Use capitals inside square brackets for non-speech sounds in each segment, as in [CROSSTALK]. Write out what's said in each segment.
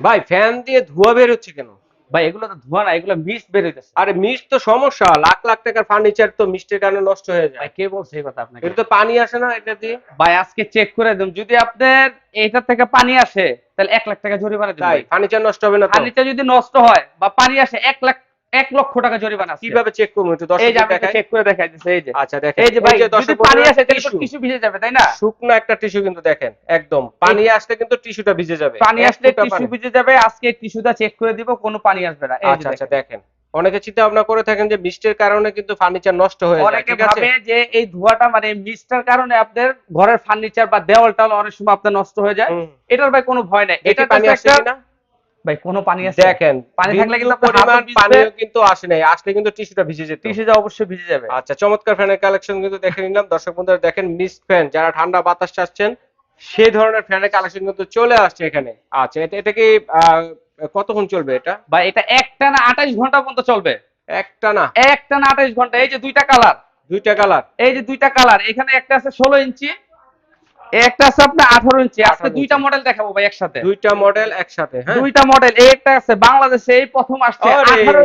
ভাই ফ্যান দিয়ে ধোয়া বের হচ্ছে কেন? ভাই এগুলো তো ধোয়া না এগুলো মিস্ট বের হইতেছে। আরে মিস্ট তো সমস্যা লাখ লাখ টাকার ফার্নিচার তো মিস্টের কারণে নষ্ট হয়ে যায়। ভাই কে বলছে এই কথা আপনাকে? এটা তো পানি আসে না এটা দিয়ে। ভাই আজকে চেক করে দেব যদি আপনার এটা থেকে পানি আসে তাহলে এক লাখ টাকা জরিমানা দেব ভাই। ফার্নিচার নষ্ট হবে না তো? পানিতে যদি নষ্ট হয় বা পানি আসে এক লাখ এক লক্ষ টাকা জরিমানা কীভাবে চেক করব একটু এই যে দর্শক চেক করে দেখাই দিচ্ছি এই যে। আচ্ছা দেখেন এই যে ভাই যদি পানি আসে তাহলে। কিছু ভিজে যাবে তাই না? শুকনো একটা টিস্যু কিন্তু দেখেন একদম। পানি আসলে কিন্তু টিস্যুটা ভিজে যাবে। পানি আসলে টিস্যু ভিজে যাবে আজকে টিস্যুটা চেক করে দিব কোনো পানি আসবে না। আচ্ছা আচ্ছা দেখেন। অনেকে চিন্তা ভাবনা করে থাকেন যে মিস্টের কারণে কিন্তু ফার্নিচার নষ্ট হয়ে যায় অনেকে ঠিক আছে? ভাবে যে এই ধোঁয়াটা মানে মিস্টার কারণে আপনার ঘরের ফার্নিচার বা দেওয়াল টাল অনেক সময় আপনার নষ্ট হয়ে যায়। এটার ভাই কোনো ভয় নাই। এটা পানি আসছে কিনা? ভাই কোনো পানি আসে দেখেন পানি থাকলে কিন্তু পরিমাণ। পানিও কিন্তু আসে নাই। আসলে কিন্তু টিস্যুটা ভিজে যেত। টিস্যু যা অবশ্যই ভিজে যাবে। আচ্ছা চমৎকার ফ্যানের কালেকশন কিন্তু দেখে নিলাম। দর্শক বন্ধুরা দেখেন মিস্ট ফ্যান যারা ঠান্ডা বাতাস চাচ্ছেন সেই ধরনের ফ্যানের কালেকশন কিন্তু চলে আসছে এখানে। আচ্ছা এটা এটা কি আহ, কতক্ষণ চলবে এটা? ভাই এটা একটা না আঠাইশ ঘণ্টা পর্যন্ত চলবে। একটা না? একটা না আঠাইশ ঘণ্টা এই যে দুইটা কালার। দুইটা কালার। এই যে দুইটা কালার এখানে একটা আছে ষোলো ইঞ্চি একটা আছে আপনার আঠারো ইঞ্চি আজকে দুইটা মডেল দেখাবো ভাই একসাথে। দুইটা মডেল একসাথে হ্যাঁ। দুইটা মডেল একটা আছে বাংলাদেশে এই প্রথম আসছে আঠারো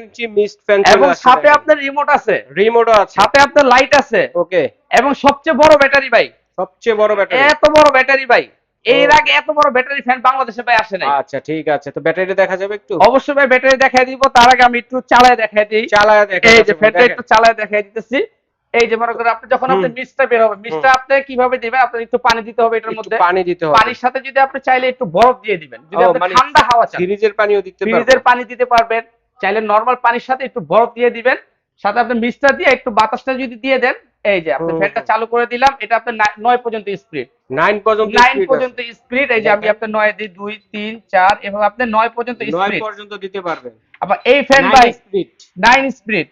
ইঞ্চি মিস্ট ফ্যান এবং সাথে আপনার রিমোট আছে। রিমোটও আছে। সাথে আপনার লাইট আছে। ওকে। এবং সবচেয়ে বড় ব্যাটারি ভাই। সবচেয়ে বড় ব্যাটারি এত বড় ব্যাটারি ভাই। এর আগে এত বড় ব্যাটারি ফ্যান বাংলাদেশে ভাই আসে নাই। আচ্ছা ঠিক আছে। তো ব্যাটারি দেখা যাবে একটু? অবশ্যই ভাই ব্যাটারি দেখাই দিব। তার আগে আমি একটু চালায় দেখাই দিই। চালায় দেখা এই যে ফ্যানটা একটু চালায় দেখাই দিতেছি। এই যে মনে করেন আপনি যখন আপনি। মিস্টটা বের হবে মিস্টটা আপনি কীভাবে দিবেন? আপনি একটু পানি দিতে হবে এটার মধ্যে। পানি দিতে হবে। পানির সাথে যদি আপনি চাইলে একটু বরফ দিয়ে দিবেন। যদি আপনি মানে ঠান্ডা হাওয়া চান। ফ্রিজের পানিও দিতে ফ্রিজের পানি দিতে পারবেন। চাইলে নরমাল পানির সাথে একটু বরফ দিয়ে দিবেন। সাথে আপনি মিক্সচার দিয়ে একটু বাতাসটা যদি দিয়ে দেন এই যে আপনি ফ্যানটা চালু করে দিলাম এটা আপনার না- নয় পর্যন্ত স্পিড নাইন পর্যন্ত নাইন পর্যন্ত স্পিড এই যে আমি। আপনার নয় দিই দুই তিন চার এভাবে আপনি নয় পর্যন্ত স্পিড পর্যন্ত দিতে পারবেন। আবার এই ফ্যান ভাই speed। নাইন স্পিড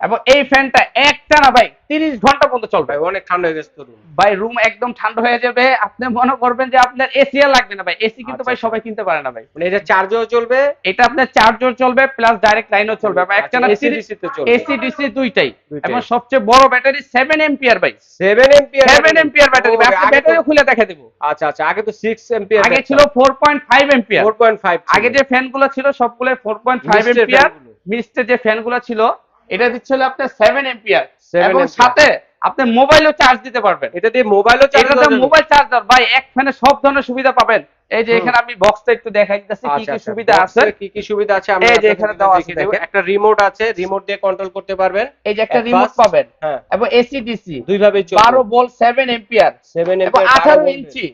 এবং এই ফ্যানটা একটা না ভাই তিরিশ ঘণ্টা পর্যন্ত চলবে। ভাই অনেক ঠান্ডা হয়ে গেছে ভাই রুম একদম ঠান্ডা হয়ে যাবে। আপনি মনে করবেন যে আপনার এসি আর লাগবে না ভাই। এসি কিন্তু আচ্ছা, ভাই আচ্ছা। সবাই কিনতে পারে না ভাই। মানে এটা চার্জও চলবে? এটা আপনার চার্জার চলবে প্লাস ডাইরেক্ট লাইনও চলবে। একটা না এসি ডিসি তে চলবে। এসি ডিসি দুইটাই। এবং সবচেয়ে বড় ব্যাটারি সেভেন এম্পিয়ার ভাই। 7 এম্পিয়ার সেভেন এম্পিয়ার ব্যাটারি ভাই। আপনি ব্যাটারিও খুলে দেখা দেবো। আচ্ছা আচ্ছা আগে তো 6 এম্পিয়ার আগে ছিল ফোর পয়েন্ট ফাইভ এম্পিয়ার 4.5 আগে যে ফ্যানগুলো ছিল সবগুলো ফোর পয়েন্ট ফাইভ Mist এর এম্পিয়ার ফ্যানগুলো। মিস্টের যে ফ্যানগুলো ছিল এটা দিচ্ছিল আপনার সেভেন এম্পিয়ার এবং সাথে আপনি মোবাইলও চার্জ দিতে পারবেন। এটা দিয়ে মোবাইলও চার্জ এটাতে মোবাইল চার্জার ভাই এক ফ্যানে সব ধরনের সুবিধা পাবেন। এই যে এখানে আমি বক্সটা একটু দেখাই দিতেছি কি কি সুবিধা আছে। কি কি সুবিধা আছে আমি এই যে এখানে দেওয়া আছে। দেখেন। একটা রিমোট আছে রিমোট দিয়ে কন্ট্রোল করতে পারবেন। এই যে একটা রিমোট পাবেন। হ্যাঁ। এবং এসি ডিসি দুই ভাবে চলবে। বারো বল সেভেন এম্পিয়ার 7 এবং এম্পিয়ার আঠারো ইঞ্চি।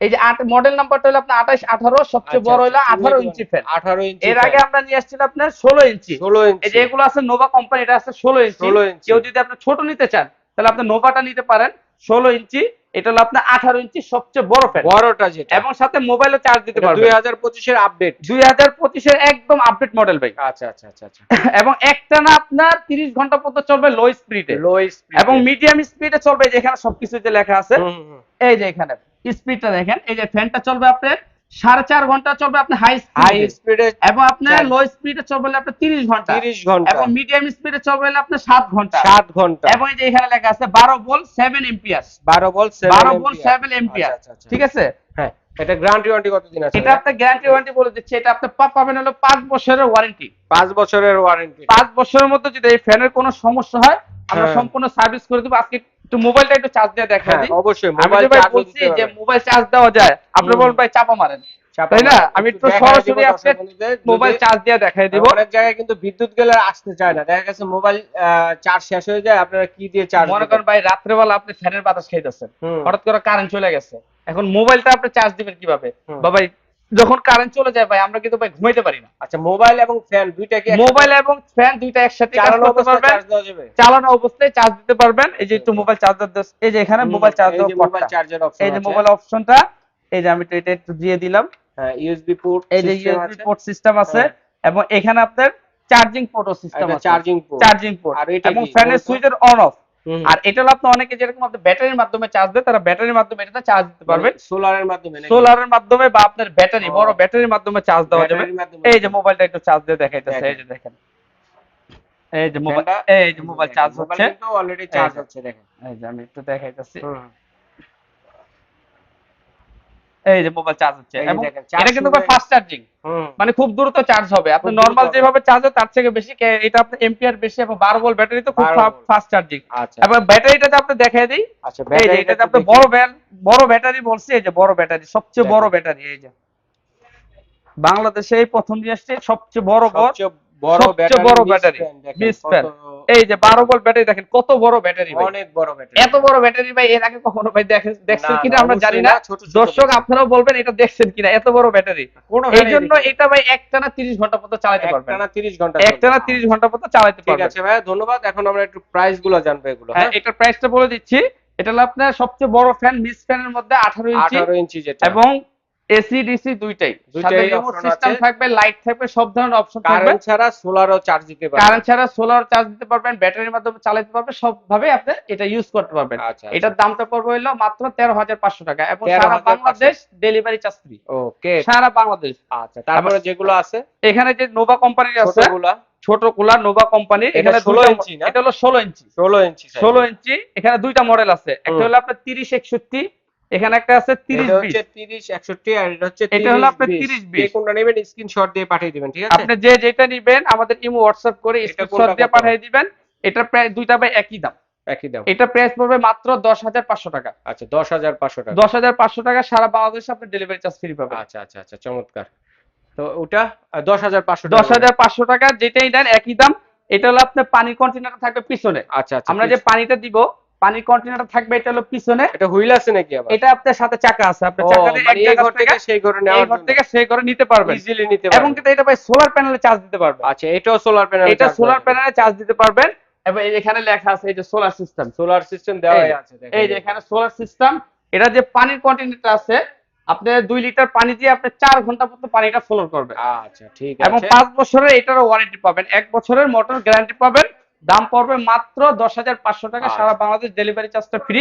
এই যে আট মডেল নাম্বারটা হলো আপনার আঠাশ আঠারো সবচেয়ে বড় হলো আঠারো ইঞ্চি ফ্যান 18 ইঞ্চি এর আগে আমরা নিয়ে আসছিলাম আপনার ষোলো ইঞ্চি। 16 এই ইঞ্চি যে এগুলো আছে নোভা কোম্পানি এটা আছে ষোলো ইঞ্চি। 16 ইঞ্চি। কেউ যদি আপনি ছোট নিতে চান তাহলে আপনি নোভাটা নিতে পারেন। ষোলো ইঞ্চি এটা হলো আপনার আঠারো ইঞ্চি সবচেয়ে বড় ফ্যান বড়টা যেটা। এবং সাথে মোবাইলও চার্জ দিতে পারবেন। 2025 এর আপডেট দুই হাজার পঁচিশের একদম আপডেট মডেল ভাই। আচ্ছা আচ্ছা আচ্ছা আচ্ছা। [LAUGHS] এবং একটা না আপনার তিরিশ ঘণ্টা পর্যন্ত চলবে লো স্পিডে লো এবং মিডিয়াম স্পিডে চলবে যেখানে সবকিছু যে লেখা আছে। এই যে এখানে। স্পিডটা দেখেন এই যে ফ্যানটা চলবে আপনার সাড়ে চার ঘণ্টা চলবে আপনার হাই হাই স্পিডে এবং আপনার লো স্পিডে চলবে আপনার তিরিশ ঘণ্টা। 30 ঘণ্টা। এবং মিডিয়াম স্পিডে চলবে আপনার সাত ঘণ্টা। 7 ঘণ্টা। এবং এই যে এখানে লেখা আছে বারো বল সেভেন 12 ভোল্ট 7 বারো বল সেভেন আচ্ছা, ঠিক আছে? হ্যাঁ এটা গ্যারান্টি ওয়ারেন্টি কতদিন আছে? এটা আপনার গ্যারান্টি ওয়ারেন্টি বলে দিচ্ছে। এটা আপনি পাবেন হলো পাঁচ বছরের ওয়ারেন্টি 5 বছরের ওয়ারেন্টি পাঁচ বছরের মধ্যে যদি এই ফ্যানের কোনো সমস্যা হয় আমরা হ্যাঁ। সম্পূর্ণ সার্ভিস করে দেবো। আজকে একটু মোবাইলটা একটু চার্জ দিয়ে দেখা হ্যাঁ দিই অবশ্যই মোবাইল চার্জ বলছি যে মোবাইল চার্জ দেওয়া যায় আপনি। বলুন ভাই চাপা মারেন। তাই না? আমি একটু সরাসরি আজকে মোবাইল চার্জ দিয়ে দেখাই দিব। অনেক জায়গায় কিন্তু বিদ্যুৎ গেলে আসতে চায় না। দেখা গেছে মোবাইল চার্জ শেষ হয়ে যায় আপনারা কি দিয়ে চার্জ মনে করেন ভাই রাত্রেবেলা আপনি ফ্যানের বাতাস খেয়ে খাইতেছেন হঠাৎ করে কারেন্ট চলে গেছে। এখন মোবাইলটা আপনি চার্জ দিবেন কীভাবে? হুম। যখন কারেন্ট চলে যায় ভাই আমরা কিন্তু ভাই ঘুমাইতে পারি না। আচ্ছা মোবাইল এবং ফ্যান দুইটা কি মোবাইল এবং ফ্যান দুইটা একসাথে চালানো অবস্থায় পারবেন চার্জ দেওয়া যাবে? চালানো অবস্থায় চার্জ দিতে পারবেন। এই যে একটু মোবাইল চার্জার এই যে এখানে মোবাইল চার্জ দেওয়ার মোবাইল চার্জার অপশন এই যে মোবাইল অপশনটা এই যে আমি তো এটা একটু দিয়ে দিলাম। হ্যাঁ ইউএসবি পোর্ট এই যে ইউএসবি পোর্ট সিস্টেম আছে এবং এখানে আপনার চার্জিং পোর্টও সিস্টেম আছে। চার্জিং পোর্ট চার্জিং পোর্ট আর এটা এবং? ফ্যানের? সুইচের অন অফ আর এটা হলো আপনি অনেকে যেরকম আপনি ব্যাটারির মাধ্যমে চার্জ দেয় তারা ব্যাটারির মাধ্যমে এটা চার্জ দিতে পারবেন। সোলারের মাধ্যমে? সোলারের মাধ্যমে বা আপনার ব্যাটারি বড় ব্যাটারির মাধ্যমে চার্জ দেওয়া যাবে। এই যে মোবাইলটা একটু চার্জ দিয়ে দেখাইতেছে। এই যে দেখেন। এই যে মোবাইল এই যে মোবাইল চার্জ হচ্ছে। অলরেডি চার্জ হচ্ছে দেখেন। এই যে আমি একটু দেখাইতেছি। এই যে মোবাইল চার্জ হচ্ছে। এবং এটা কিন্তু ফাস্ট চার্জিং মানে খুব দ্রুত চার্জ হবে। আপনি নরমাল যেভাবে চার্জ হয় তার থেকে বেশি এটা আপনার এম্পিয়ার বেশি এবং 12 ভোল্ট ব্যাটারি তো খুব ফাস্ট চার্জিং আচ্ছা। এবং ব্যাটারিটাতে আপনি দেখাই দিই। আচ্ছা এই যে এটাতে আপনি বড় ব্যাল বড় ব্যাটারি বলছি এই যে বড় ব্যাটারি সবচেয়ে বড় ব্যাটারি এই যে। বাংলাদেশে এই প্রথম নিয়ে আসছে সবচেয়ে বড় বড় সবচেয়ে বড় সবচেয়ে বড় ব্যাটারি, ফ্যান মিস ফ্যান। এই যে 12 ভোল্ট ব্যাটারি দেখেন কত বড় ব্যাটারি ভাই। অনেক বড় ব্যাটারি। এত বড় ব্যাটারি ভাই এর আগে কখনো ভাই দেখছেন কিনা আমরা জানি না, না। ছোট ছোট দর্শক আপনারাও বলবেন এটা দেখছেন কিনা এত বড় ব্যাটারি। এই জন্য এটা ভাই একটানা 30 ঘণ্টা পর্যন্ত চালাতে পারবেন। একটানা 30 ঘণ্টা একটানা চলবে। 30 ঘণ্টা পর্যন্ত চালাতে ঠিক আছে ভাই ধন্যবাদ। এখন আমরা একটু প্রাইসগুলো জানব এগুলো হ্যাঁ হ্যাঁ? এটার প্রাইসটা বলে দিচ্ছি। এটা হলো আপনার সবচেয়ে বড় ফ্যান মিস ফ্যানের মধ্যে 18 ইঞ্চি 18 ইঞ্চি যেটা। এবং এসি ডিসি দুইটাই। সিস্টেম। থাকবে লাইট থাকবে সব ধরনের অপশন থাকবে। কারেন্ট ছাড়া সোলারও চার্জ দিতে পারবে। কারেন্ট ছাড়া সোলার চার্জ দিতে পারবেন ব্যাটারির মাধ্যমে চালাতে পারবেন সব ভাবে আপনি এটা ইউজ করতে পারবেন। আচ্ছা এটার দামটা পড়বে হলো মাত্র তেরো হাজার পাঁচশো টাকা এবং সারা Bangladesh delivery charge free okay সারা বাংলাদেশ। আচ্ছা তারপরে যেগুলো আছে? এখানে যে নোভা কোম্পানির আছে ছোট কুলা নোভা কোম্পানির এখানে 16 দুইটা ইঞ্চি? এটা হলো ষোলো ইঞ্চি। 16 ইঞ্চি। ষোলো ইঞ্চি এখানে দুইটা মডেল আছে। একটা। হলো আপনার তিরিশ একষট্টি এখানে একটা আছে তিরিশ এটা বিশ। হচ্ছে 30 61 আর এটা হচ্ছে এটা হলো আপনার 30 30 20 কোনটা নেবেন স্ক্রিনশট দিয়ে পাঠিয়ে দিবেন ঠিক আছে? আপনি যে যেটা নেবেন আমাদের ইমো হোয়াটসঅ্যাপ করে স্ক্রিনশট দিয়ে পাঠিয়ে দিবেন। এটা প্রায় দুইটা ভাই একই দাম। একই দাম। এটা প্রাইস পড়বে মাত্র দশ হাজার পাঁচশো টাকা। আচ্ছা 10500 টাকা। দশ হাজার পাঁচশো টাকা সারা বাংলাদেশে আপনি ডেলিভারি চার্জ ফ্রি পাবেন। আচ্ছা আচ্ছা আচ্ছা চমৎকার। তো ওটা আহ, 10500 দশ হাজার পাঁচশো টাকা যেটাই নেন একই দাম। এটা হলো আপনার পানি কন্টেনার থাকবে পিছনে। আচ্ছা আচ্ছা আমরা যে পানিটা দিব পানির কন্টেনার থাকবে এটা হলো পিছনে। এটা হুইল আছে নাকি আবার? এটা আপনার সাথে চাকা আছে আপনার ও, চাকাতে এক মানে এই ঘর থেকে সেই ঘরে এই ঘর থেকে সেই ঘরে নিতে পারবেন। ইজিলি নিতে এবং পারবেন কিন্তু এটা ভাই সোলার প্যানেলে চার্জ দিতে পারবেন। আচ্ছা এটাও সোলার প্যানেল এটা সোলার প্যানেলে চার্জ দিতে পারবেন। এবং এখানে লেখা আছে এই যে সোলার সিস্টেম সোলার সিস্টেম দেওয়া আছে। এই যে এখানে সোলার সিস্টেম এটা যে পানির কন্টেনারটা আছে আপনি দুই লিটার পানি দিয়ে আপনি চার ঘণ্টা পর্যন্ত পানিটা ফ্লো করবে আচ্ছা ঠিক আছে। এবং পাঁচ বছরের এটারও ওয়ারেন্টি পাবেন। এক বছরের মোটর গ্যারান্টি পাবেন। দাম পড়বে মাত্র দশ হাজার পাঁচশো টাকা আচ্ছা। সারা বাংলাদেশ ডেলিভারি চার্জটা ফ্রি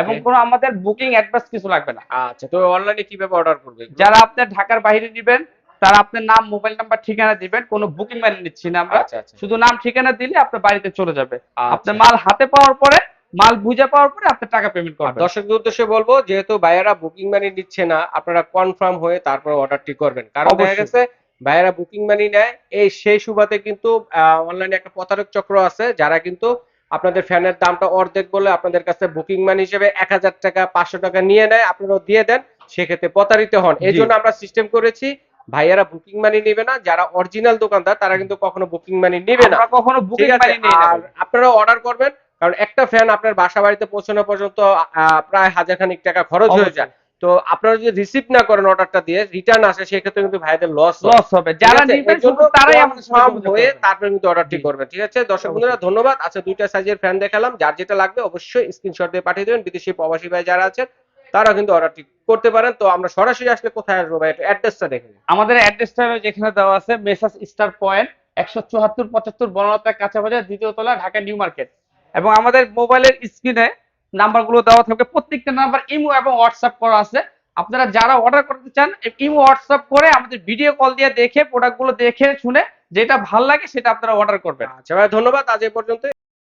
এবং কোনো আমাদের বুকিং অ্যাডভান্স কিছু লাগবে না। আচ্ছা তো অনলাইনে কীভাবে অর্ডার করবে? যারা আপনার ঢাকার বাইরে দিবেন তারা আপনার নাম মোবাইল নাম্বার ঠিকানা দিবেন কোনো বুকিং মানে নিচ্ছি না আমরা। আচ্ছা আচ্ছা। শুধু নাম ঠিকানা দিলে আপনার বাড়িতে চলে যাবে। আপনার মাল হাতে পাওয়ার পরে মাল বুঝে পাওয়ার পরে আপনি টাকা পেমেন্ট করবেন। দর্শকদের উদ্দেশ্যে বলব যেহেতু ভাইয়ারা বুকিং মানি নিচ্ছে না আপনারা কনফার্ম হয়ে তারপর অর্ডারটি করবেন। কারণ দেখা গেছে ভাইয়ারা বুকিং মানি নেয়। এই সেই সুবাদে কিন্তু অনলাইনে একটা প্রতারক চক্র আছে যারা কিন্তু আপনাদের ফ্যানের দামটা অর্ধেক বলে আপনাদের কাছে বুকিং মানি হিসেবে এক হাজার টাকা পাঁচশো টাকা নিয়ে নেয় আপনারাও দিয়ে দেন সেক্ষেত্রে প্রতারিত হন। এই জন্য আমরা সিস্টেম করেছি ভাইয়ারা বুকিং মানি নেবে না যারা অরিজিনাল দোকানদার তারা কিন্তু কখনো বুকিং মানি নেবে না। কখনো বুকিং মানি নেই আর আপনারা অর্ডার করবেন কারণ একটা ফ্যান আপনার বাসা বাড়িতে পৌঁছানো পর্যন্ত প্রায় হাজার খানিক টাকা খরচ হয়ে যায়। তো আপনারা যদি রিসিভ না করেন অর্ডারটা দিয়ে রিটার্ন আসে সেক্ষেত্রে কিন্তু ভাইদের লস লস হবে। যারা নিবেন শুধু তারাই সাথে হয়ে তারপরে কিন্তু অর্ডারটি জি। করবেন ঠিক আছে? দর্শক বন্ধুরা ধন্যবাদ। আচ্ছা দুইটা সাইজের ফ্যান দেখালাম। যার যেটা লাগবে অবশ্যই স্ক্রিনশট দিয়ে পাঠিয়ে দেবেন। বিদেশি প্রবাসী ভাই যারা আছেন তারা কিন্তু অর্ডারটি করতে পারেন। তো আমরা সরাসরি আসলে কোথায় আসব ভাই? অ্যাড্রেসটা দেখে। আমাদের অ্যাড্রেসটা যেখানে দেওয়া আছে মেসাস স্টার পয়েন্ট একশো চুয়াত্তর পঁচাত্তর বনলতা কাঁচা বাজার দ্বিতীয় তলা ঢাকা নিউ মার্কেট। এবং আমাদের মোবাইলের স্ক্রিনে নাম্বারগুলো দেওয়া থাকবে। প্রত্যেকটা নাম্বার ইমো এবং হোয়াটসঅ্যাপ করা আছে। আপনারা যারা অর্ডার করতে চান ইমো হোয়াটসঅ্যাপ করে আমাদের ভিডিও কল দিয়ে দেখে প্রোডাক্টগুলো দেখে, শুনে, যেটা ভালো লাগে সেটা আপনারা অর্ডার করবেন। আচ্ছা ভাই, ধন্যবাদ। আজ এই পর্যন্ত